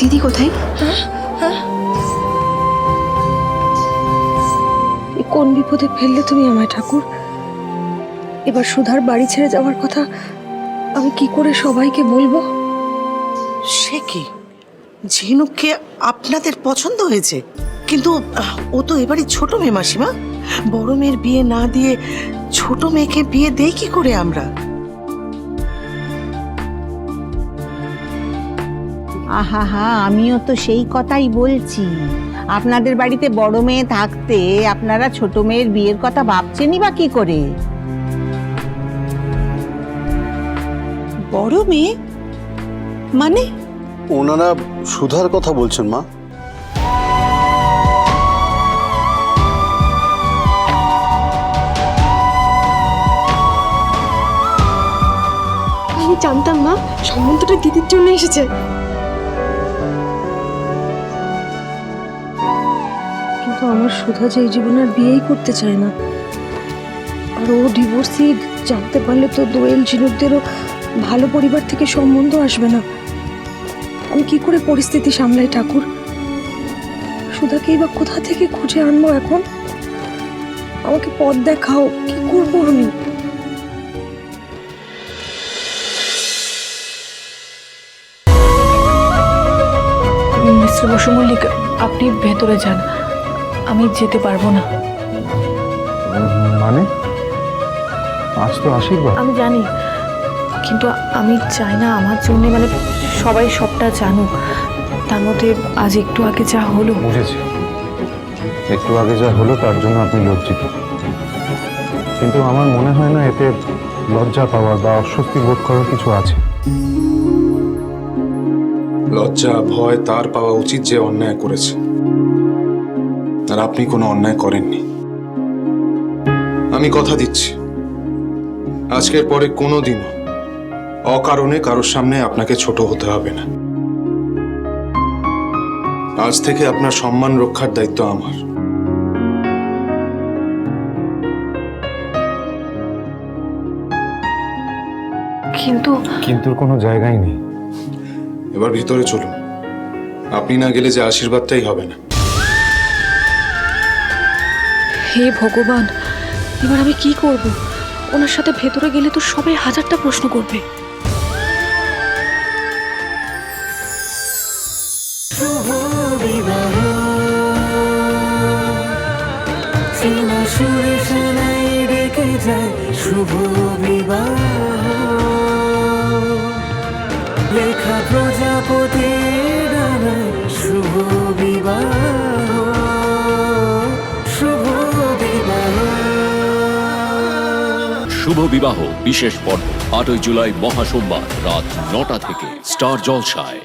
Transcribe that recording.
দিদি কোথায়? এ কোন বিপদে ফেললে তুমি আমায় ঠাকুর? এবার সুধার বাড়ি ছেড়ে যাওয়ার কথা আমি কি করে সবাইকে বলব? সে কি? ঝিনুককে আপনাদের পছন্দ হয়েছে? কিন্তু ও তো এবারই ছোট মেয়ে মাসিমা। বড় মেয়ের বিয়ে না দিয়ে ছোট মেয়েকে বিয়ে দেই কি করে আমরা? আহা হা আমিও তো সেই কথাই বলছি। আপনাদের বাড়িতে বড় মেয়ে থাকতে আপনারা ছোট মেয়ের বিয়ের কথা ভাবছেনই বা কি করে? বড় মেয়ে? মানে? ওনারা সুধার কথা বলছেন মা। আমি জানতাম মা সম্বন্ধটা দিদির জন্য এসেছে। কিন্তু আমার সুধা যে এই জীবনে আর বিয়েই করতে চায় না। আর ও ডিভোর্সি জানতে পারলে তো দোয়েল ঝিনুকদেরও ভালো পরিবার থেকে সম্বন্ধ আসবে না। আমি কি করে পরিস্থিতি সামলাই ঠাকুর? সুধাকেই বা কোথা থেকে খুঁজে আনব এখন? আমাকে পথ দেখাও, কি করব আমি? মিস্টার বসু আপনি ভেতরে যান। আমি যেতে পারব না। মানে? আজ তো আশীর্বাদ? আমি জানি কিন্তু আমি চাই না আমার জন্য মানে সবাই সবটা জানুক। তার মধ্যে আজ একটু আগে যা হলো। বুঝেছি। একটু আগে যা হলো তার জন্য আপনি লজ্জিত। কিন্তু আমার মনে হয় না এতে লজ্জা পাওয়ার বা অস্বস্তি বোধ করার কিছু আছে। লজ্জা ভয় তার পাওয়া উচিত যে অন্যায় করেছে। আর আপনি কোনো অন্যায় করেননি। আমি কথা দিচ্ছি। আজকের পরে কোনো দিনও অকারণে কারোর সামনে আপনাকে ছোট হতে হবে না। আজ থেকে আপনার সম্মান রক্ষার দায়িত্ব আমার। কিন্তু কিন্তু কোনো জায়গায় নেই। এবার ভিতরে চলুন। আপনি না গেলে যে আশীর্বাদটাই হবে না। হে ভগবান, এবার আমি কি করব? ওনার সাথে ভেতরে গেলে তো সবাই হাজারটা প্রশ্ন করবে। লেখা শুভ বিবাহ বিশেষ পর্ব আটই জুলাই মহাসোমবার রাত নটা থেকে। স্টার জলসায়।